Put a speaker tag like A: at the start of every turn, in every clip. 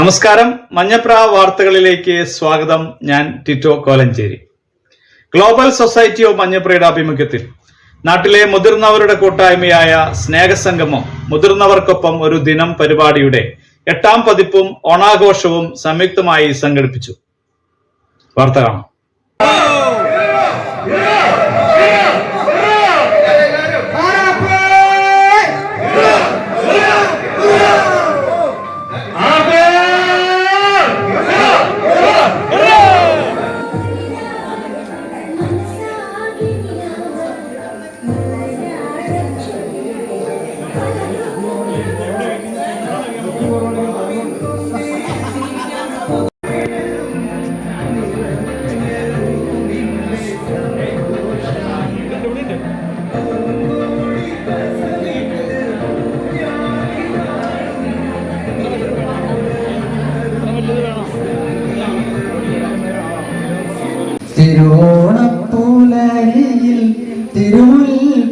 A: നമസ്കാരം. മഞ്ഞപ്ര വാർത്തകളിലേക്ക് സ്വാഗതം. ഞാൻ Tito Kolenchery. Global society of മഞ്ഞപ്രയുടെ ആഭിമുഖ്യത്തിൽ നാട്ടിലെ മുതിർന്നവരുടെ കൂട്ടായ്മയായ സ്നേഹസംഗമം മുതിർന്നവർക്കൊപ്പം ഒരു ദിനം പരിപാടിയുടെ എട്ടാം പതിപ്പും ഓണാഘോഷവും സംയുക്തമായി സംഘടിപ്പിച്ചു. വാർത്ത കാണാം.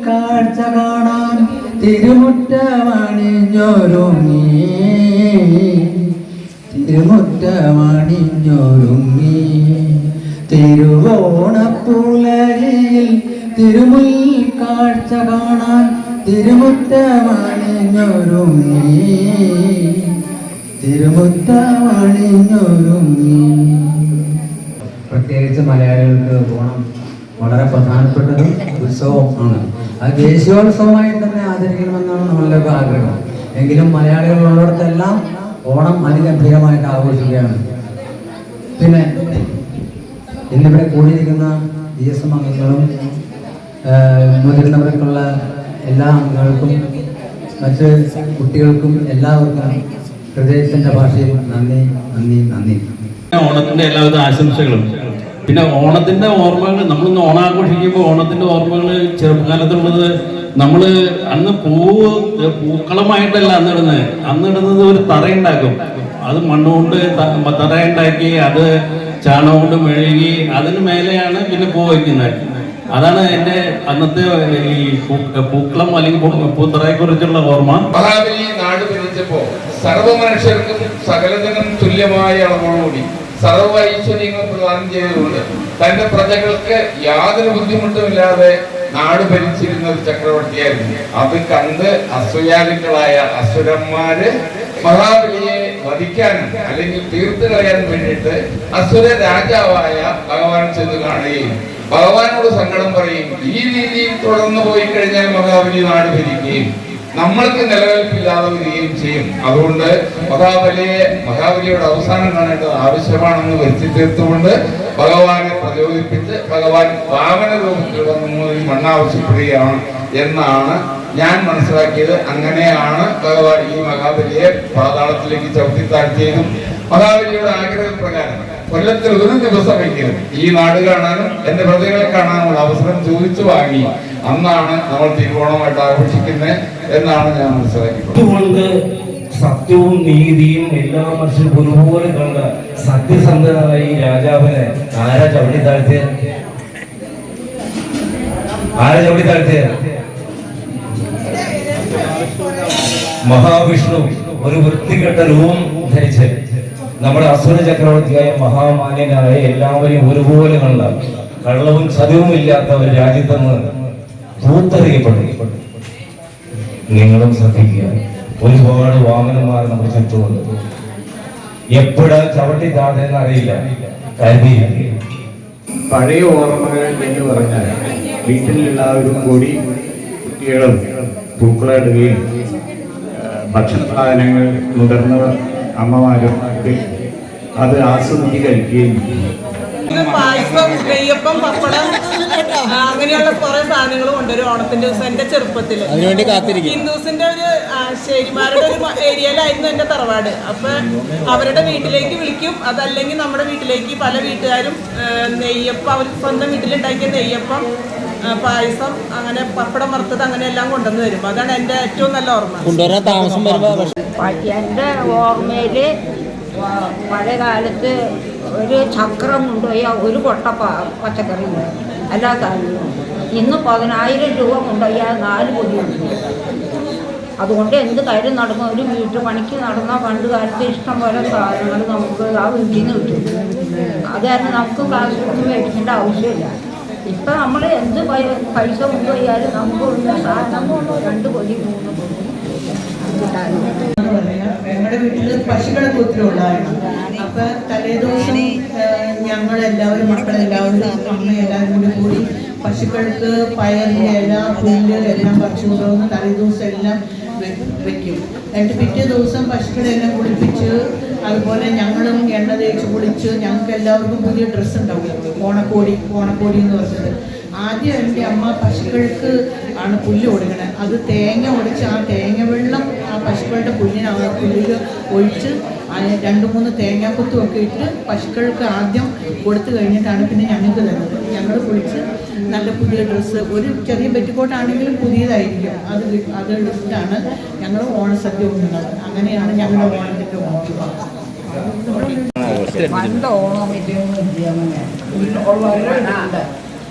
B: കാഴ്ച കാണാൻ തിരുമുറ്റമണിഞ്ഞൊരുങ്ങി. തിരുമുറ്റമണിഞ്ഞൊരുങ്ങി. തിരുവോണപ്പൂലരിയിൽ തിരുമുൽ കാഴ്ച കാണാൻ തിരുമുറ്റമണിഞ്ഞൊരുങ്ങി. തിരുമുറ്റമണിഞ്ഞൊരുങ്ങി. പ്രത്യേകിച്ച് മലയാളികൾക്ക് ഓണം വളരെ പ്രധാനപ്പെട്ടതും ഉത്സവം ആണ് അത് ദേശീയോത്സവമായി തന്നെ ആചരിക്കണമെന്നാണ് നമ്മളുടെ ആഗ്രഹം. എങ്കിലും മലയാളികളുള്ളിടത്തെല്ലാം ഓണം അതിഗംഭീരമായിട്ട് ആഘോഷിക്കുകയാണ്. പിന്നെ ഇന്നിവിടെ കൂടിയിരിക്കുന്ന ഡി എസ് എം അംഗങ്ങളും മുതിർന്നവർക്കുള്ള എല്ലാ അംഗങ്ങൾക്കും മറ്റ് കുട്ടികൾക്കും എല്ലാവർക്കും ഹൃദയത്തിന്റെ ഭാഷയിൽ നന്ദി നന്ദി നന്ദി.
C: ഓണത്തിന്റെ എല്ലാവിധ ആശംസകളും. പിന്നെ ഓണത്തിന്റെ ഓർമ്മകൾ നമ്മളിന്ന് ഓണാഘോഷിക്കുമ്പോൾ ഓണത്തിന്റെ ഓർമ്മകൾ ചെറുപ്പകാലത്തുള്ളത് നമ്മൾ അന്ന് പൂവ് പൂക്കളമായിട്ടല്ല അന്ന് ഇടുന്നത്. അന്ന് ഇടുന്നത് ഒരു തറയുണ്ടാക്കും അത് മണ്ണുകൊണ്ട് തറ തറയുണ്ടാക്കി അത് ചാണകം കൊണ്ട് മെഴുകി അതിന് മേലെയാണ് പിന്നെ പൂ വയ്ക്കുന്നത്. അതാണ് എന്റെ അന്നത്തെ ഈ പൂക്കളം അല്ലെങ്കിൽ പൂത്തറയെ കുറിച്ചുള്ള ഓർമ്മ.
D: മഹാബലി നാട് ഭരിച്ചപ്പോ സർവ മനുഷ്യർക്കും സകലജനം തുല്യമായ അളവോടുകൂടി സർവ ഐശ്വര്യങ്ങൾ പ്രദാനം ചെയ്തുകൊണ്ട് തന്റെ പ്രജകൾക്ക് യാതൊരു ബുദ്ധിമുട്ടുമില്ലാതെ നാട് ഭരിച്ചിരുന്ന ഒരു ചക്രവർത്തിയായിരുന്നു. അത് കണ്ട് അസൂയാലുക്കളായ അസുരന്മാര് മഹാബലിയെ വധിക്കാനും അല്ലെങ്കിൽ തീർത്തു കളയാൻ വേണ്ടിയിട്ട് അസുര രാജാവായ ഭഗവാൻ ചെന്ന് കാണുകയും ഭഗവാനോട് സങ്കടം പറയും ഈ രീതിയിൽ തുടർന്നു പോയി കഴിഞ്ഞാൽ മഹാബലി നാട് ഭരിക്കുകയും നമ്മൾക്ക് നിലനിൽപ്പില്ലാതെ വരികയും ചെയ്യും. അതുകൊണ്ട് മഹാബലിയെ മഹാബലിയുടെ അവസാനം കാണേണ്ടത് ആവശ്യമാണെന്ന് വരുത്തി തീർത്തുകൊണ്ട് ഭഗവാനെ പ്രചോദിപ്പിച്ച് ഭഗവാൻ വാമന രൂപത്തിൽ വന്ന് ഈ മണ്ണാവശ്യപ്പെടുകയാണ് എന്നാണ് ഞാൻ മനസ്സിലാക്കിയത്. അങ്ങനെയാണ് ഭഗവാൻ ഈ മഹാബലിയെ പാതാളത്തിലേക്ക് ചവിട്ടി താഴ്ത്തിയതും മഹാബലിയുടെ ആഗ്രഹപ്രകാരം കൊല്ലത്തിൽ ഒരു ദിവസമെങ്കിലും ഈ നാട് കാണാനും എന്റെ പ്രതികളെ കാണാനുള്ള അവസരം ചോദിച്ചു വാങ്ങി. അന്നാണ് നമ്മൾ തിരുവോണമായിട്ട് ആഘോഷിക്കുന്നത് എന്നാണ് ഞാൻ മനസ്സിലാക്കിയിട്ടുള്ളത്.
E: സത്യവും നീതിയും എല്ലാ മനുഷ്യരും ഒരുപോലെ കണ്ട സത്യസന്ധനായ രാജാവിനെ ആരാ ചവിട്ടി താഴ്ത്തിയ? ആരാ ചവിട്ടി താഴ്ത്തിയ? മഹാവിഷ്ണു ഒരു വൃത്തികെട്ട രൂപം ധരിച്ച് നമ്മുടെ അസുര ചക്രവർത്തിയായ മഹാമാന്യനായ എല്ലാവരെയും ഒരുപോലെ കണ്ട കള്ളവും ചതിവും ഇല്ലാത്ത ഒരു രാജ്യത്തെന്ന് പൂത്തറിയപ്പെട്ടു നിങ്ങളും ശ്രദ്ധിക്കുക. ഒരുപാട് വാഹനന്മാർ നമ്മൾ ചുറ്റുമുണ്ട്. എപ്പോഴാ ചവിട്ടി താഴ്ന്നതെന്ന് അറിയില്ല. കരുതി
F: പഴയ ഓർമ്മകൾ എന്ന് പറഞ്ഞാൽ വീട്ടിലെല്ലാവരും കൂടി കുട്ടികളും പൂക്കളിടുകയും ഭക്ഷണ സാധനങ്ങൾ മുതിർന്നവർ അമ്മമാരും അത് ആസ്വദിച്ച് കഴിക്കുകയും
G: പായസം നെയ്യപ്പം പപ്പടം അങ്ങനെയുള്ള കുറെ സാധനങ്ങൾ കൊണ്ടുവരും ഓണത്തിന്റെ ദിവസം എന്റെ ചെറുപ്പത്തിൽ അതിനുവേണ്ടി കാത്തിരിക്കും. ഹിന്ദുസിന്റെ ഒരു ശേരിമാരുടെ ഒരു ഏരിയയിലായിരുന്നു എന്റെ തറവാട്. അപ്പൊ അവരുടെ വീട്ടിലേക്ക് വിളിക്കും. അതല്ലെങ്കിൽ നമ്മുടെ വീട്ടിലേക്ക് പല വീട്ടുകാരും നെയ്യപ്പം അവർ സ്വന്തം വീട്ടിലുണ്ടാക്കിയ നെയ്യപ്പം പായസം അങ്ങനെ പപ്പടം വറുത്തത് അങ്ങനെ എല്ലാം കൊണ്ടുവന്ന് തരും. അതാണ് എന്റെ ഏറ്റവും നല്ല ഓർമ്മ.
H: എന്റെ ഓർമ്മയിൽ പഴയ കാലത്ത് ഒരു ചക്രം കൊണ്ടുപോയാൽ ഒരു കൊട്ട പച്ചക്കറി അല്ലാത്ത ഇന്ന് പതിനായിരം രൂപ കൊണ്ടുപോയാൽ നാല് പൊതി അതുകൊണ്ട് എന്ത് കാര്യം നടന്നു? ഒരു വീട്ടു പണിക്ക് നടന്ന പണ്ട് കാലത്ത് ഇഷ്ടം പോലെ സാധനങ്ങൾ നമുക്ക് ആ വീട്ടിൽ നിന്ന് കിട്ടും. അത് കാരണം നമുക്ക് കാശ് കൊടുത്ത് മേടിക്കേണ്ട ആവശ്യമില്ല. ഇപ്പം നമ്മൾ എന്ത് പൈസ കൊണ്ടുപോയാലും നമുക്ക് ഒരു സാധനം രണ്ട് പൊതി മൂന്ന് പൊതി കിട്ടാറുണ്ട്
G: ഞങ്ങളുടെ വീട്ടിൽ ഒത്തിരി ഉണ്ടായിരുന്നു. അപ്പൊ തലേദിവസം ഞങ്ങളെല്ലാവരും മക്കളെല്ലാവരും അമ്മ എല്ലാവരും കൂടി കൂടി പശുക്കൾക്ക് പയറിന്റെ ഇല പുല്ല് എല്ലാം പറിച്ചു കൊണ്ടുവന്ന് തലേദിവസം എല്ലാം വെക്കും. എന്നിട്ട് പിറ്റേ ദിവസം പശുക്കളെല്ലാം കുളിപ്പിച്ച് അതുപോലെ ഞങ്ങളും എണ്ണ തേച്ച് കുളിച്ച് ഞങ്ങൾക്ക് എല്ലാവർക്കും പുതിയ ഡ്രസ്സ് ഉണ്ടാവും. ഓണക്കോടി ഓണക്കോടി എന്ന് പറഞ്ഞത്. ആദ്യം എന്റെ അമ്മ പശുക്കൾക്ക് ആണ് പുല്ല് കൊടുക്കണത് അത് തേങ്ങ ഒടിച്ച് ആ തേങ്ങ വെള്ളം പശുക്കളുടെ പുല്ലിന് പുല്ലിൽ ഒഴിച്ച് അതിന് രണ്ട് മൂന്ന് തേങ്ങാക്കുത്തും ഒക്കെ ഇട്ട് പശുക്കൾക്ക് ആദ്യം കൊടുത്തു കഴിഞ്ഞിട്ടാണ് പിന്നെ ഞങ്ങൾക്ക് തരുന്നത്. ഞങ്ങൾ കുളിച്ച് നല്ല പുതിയ ഡ്രസ്സ് ഒരു ചെറിയ പെറ്റിക്കോട്ടാണെങ്കിലും പുതിയതായിരിക്കും. അത് അത് എടുത്തിട്ടാണ് ഞങ്ങൾ ഓണസദ്യ ഉണ്ണുന്നത്. അങ്ങനെയാണ് ഞങ്ങളുടെ ഓണത്തിന്റെ ഓണം
H: പണ്ട് ഓണം ഇല്ലുണ്ട്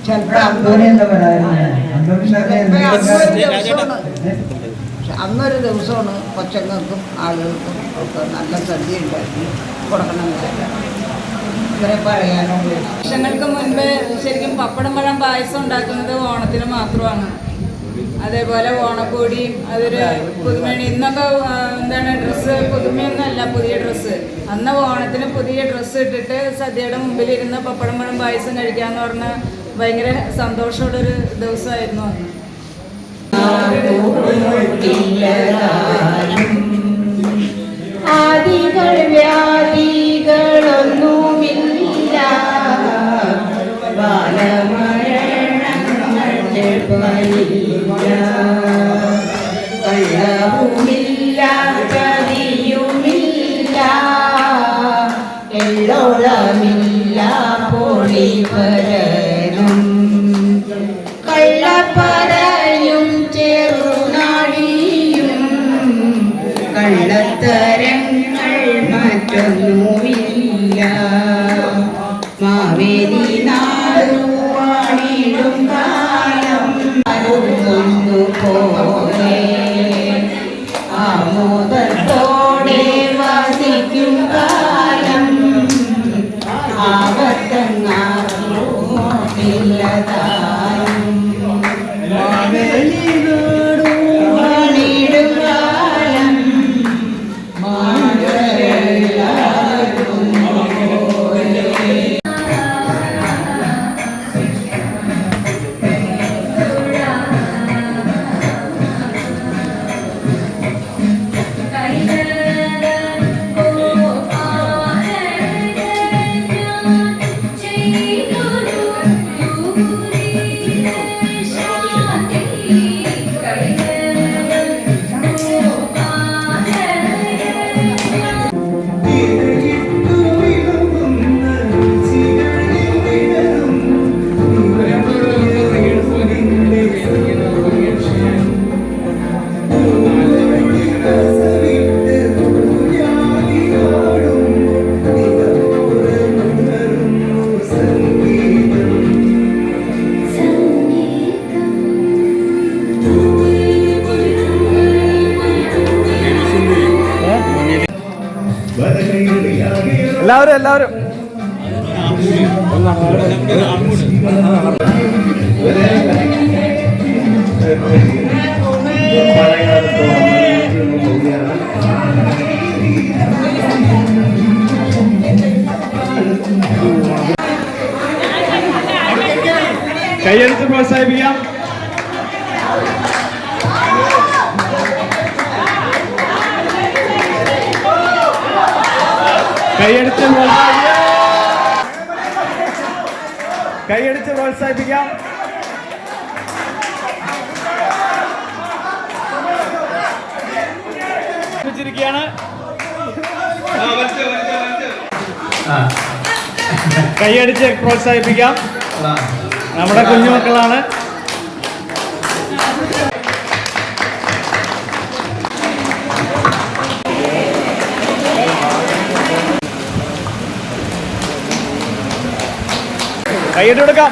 H: ചിലപ്പോൾ അന്നൊരു ദിവസമാണ് കൊച്ചങ്ങൾക്കും ആളുകൾക്കും ഒക്കെ നല്ല സദ്യ ഉണ്ടാക്കി കൊടുക്കണം ഇവരെ പറയാനുള്ളൂ
I: വർഷങ്ങൾക്ക് മുൻപ് ശരിക്കും പപ്പടം പഴം പായസം ഉണ്ടാക്കുന്നത് ഓണത്തിന് മാത്രമാണ്. അതേപോലെ ഓണക്കോടിയും അതൊരു പുതുമയാണ് ഇന്നൊക്കെ എന്താണ് ഡ്രസ്സ് പുതുമയൊന്നുമല്ല പുതിയ ഡ്രസ്സ്. അന്ന് ഓണത്തിന് പുതിയ ഡ്രസ്സ് ഇട്ടിട്ട് സദ്യയുടെ മുമ്പിൽ ഇരുന്ന് പപ്പടം പഴം പായസം കഴിക്കാന്ന് പറഞ്ഞാൽ ഭയങ്കര സന്തോഷമുള്ളൊരു ദിവസമായിരുന്നു അന്ന്.
H: ആദികൾ വ്യാധികളൊന്നുമില്ല. ബാലമരണങ്ങൾ ജൽപ്പമില്ല കള്ളവുമില്ല ചതിയുമില്ല എള്ളോളമില്ല പൊളിവരനും
A: എല്ലാവരും എല്ലാവരും. കയ്യെടുത്ത് പ്രോത്സാഹിപ്പിക്കാം. കൈയെടുത്ത് പ്രോത്സാഹിപ്പിക്കാം. കൈയെടുത്ത് പ്രോത്സാഹിപ്പിക്കാം വെച്ചിരിക്കുകയാണ് കൈയടിച്ച് പ്രോത്സാഹിപ്പിക്കാം. നമ്മുടെ കുഞ്ഞുമക്കളാണ്. കൈയ്യടി കൊടുക്കാം.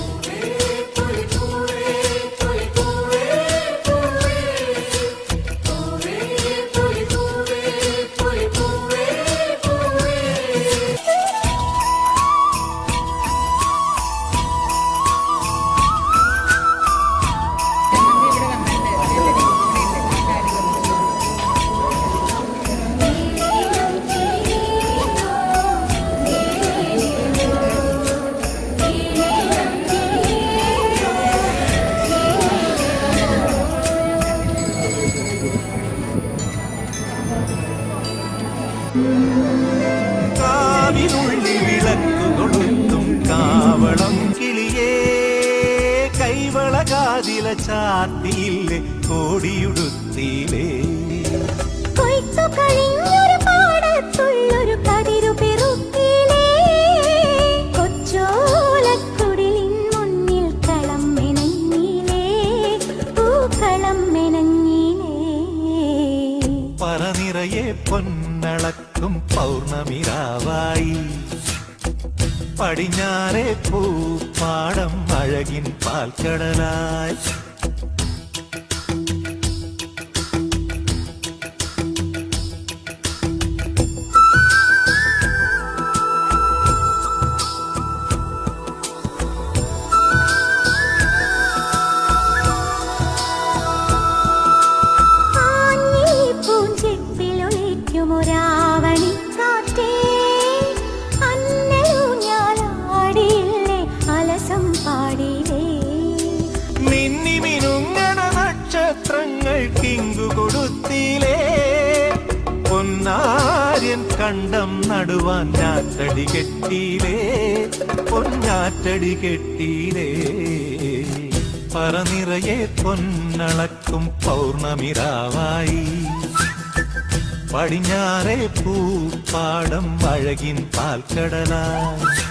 J: മെനഞ്ഞിലേ.
K: പറനിറയെ പൊന്നളക്കും പൗർണമിരാവായി. പടിഞ്ഞാറെ പൂപ്പാടം അഴകിൻ പാൽക്കടലായി. കണ്ടം നടുവാൻ ഞാറ്റടി കെട്ടിയിലേ പൊന്നാറ്റടി കെട്ടിയിലേ പറനിറയെ പൊന്നളക്കും പൗർണമിരാവായി. പടിഞ്ഞാറെ പൂപ്പാടം അഴകിൻ പാൽക്കടലായി.